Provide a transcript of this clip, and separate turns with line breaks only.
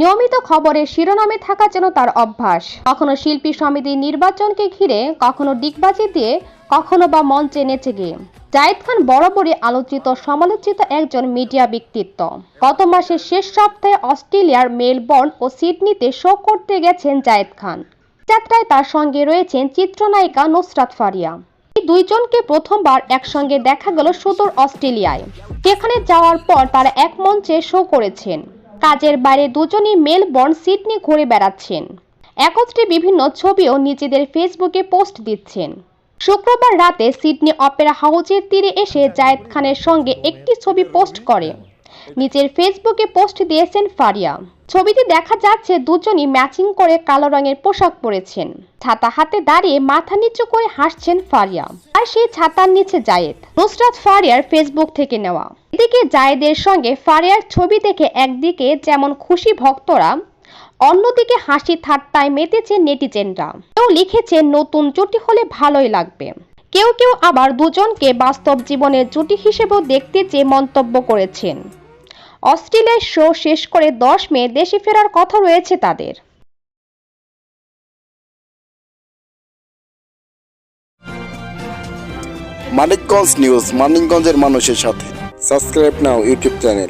নিয়মিত খবরের শিরোনামে থাকা যেন তার অভ্যাস। কখনো শিল্পী সমিতির নির্বাচনকে ঘিরে, কখনো ডিগবাজি দিয়ে, কখনো বা মঞ্চে নেচে গিয়ে। জায়েদ খান বরাবরই আলোচিত, সমালোচিত একজন মিডিয়া ব্যক্তিত্ব। গত মাসের শেষ সপ্তাহে অস্ট্রেলিয়ার মেলবোর্ন ও সিডনিতে শো করতে গেছেন জায়েদ খান। যাত্রায় তার সঙ্গে রয়েছেন চিত্রনায়িকা নুসরাত ফারিয়া। এই দুইজনকে প্রথমবার একসঙ্গে দেখা গেল সুদূর অস্ট্রেলিয়ায়। সেখানে যাওয়ার পর তারা এক মঞ্চে শো করেছেন। কাজের বাইরে দুজনই মেলবোর্ন সিডনি ঘুরে বেড়াচ্ছেন। একত্রে বিভিন্ন ছবিও নিজেদের ফেসবুকে পোস্ট দিচ্ছেন। শুক্রবার রাতে সিডনি অপেরা হাউজের তীরে এসে জায়েদ খানের সঙ্গে একটি ছবি পোস্ট করে। নিজের ফেসবুকে পোস্ট দিয়েছেন ফারিয়া। ছবিতে দেখা যাচ্ছে দুজনই ম্যাচিং করে কালো রঙের পোশাক পরেছেন। ছাতা হাতে দাঁড়িয়ে মাথা নিচু করে হাসছেন ফারিয়া। আর সেই ছাতার নিচে জায়েদ। নুসরাত ফারিয়ার ফেসবুক থেকে নেওয়া। এদিকে জায়েদের সঙ্গে ফারিয়ার ছবি দেখে একদিকে যেমন খুশি ভক্তরা, অন্যদিকে হাসি ঠাট্টায় মেতেছে নেটিজেনরা। কেউ লিখেছে, নতুন জুটি হলে ভালোই লাগবে। কেউ কেউ আবার দুজনকে বাস্তব জীবনের জুটি হিসেবেও দেখতে চেয়ে মন্তব্য করেছেন। অস্ট্রেলিয়ার শো শেষ করে দশ মে দেশে ফেরার কথা রয়েছে তাদের।
মানিকগঞ্জ নিউজ, মানিকগঞ্জের মানুষের সাথে। Subscribe now YouTube channel.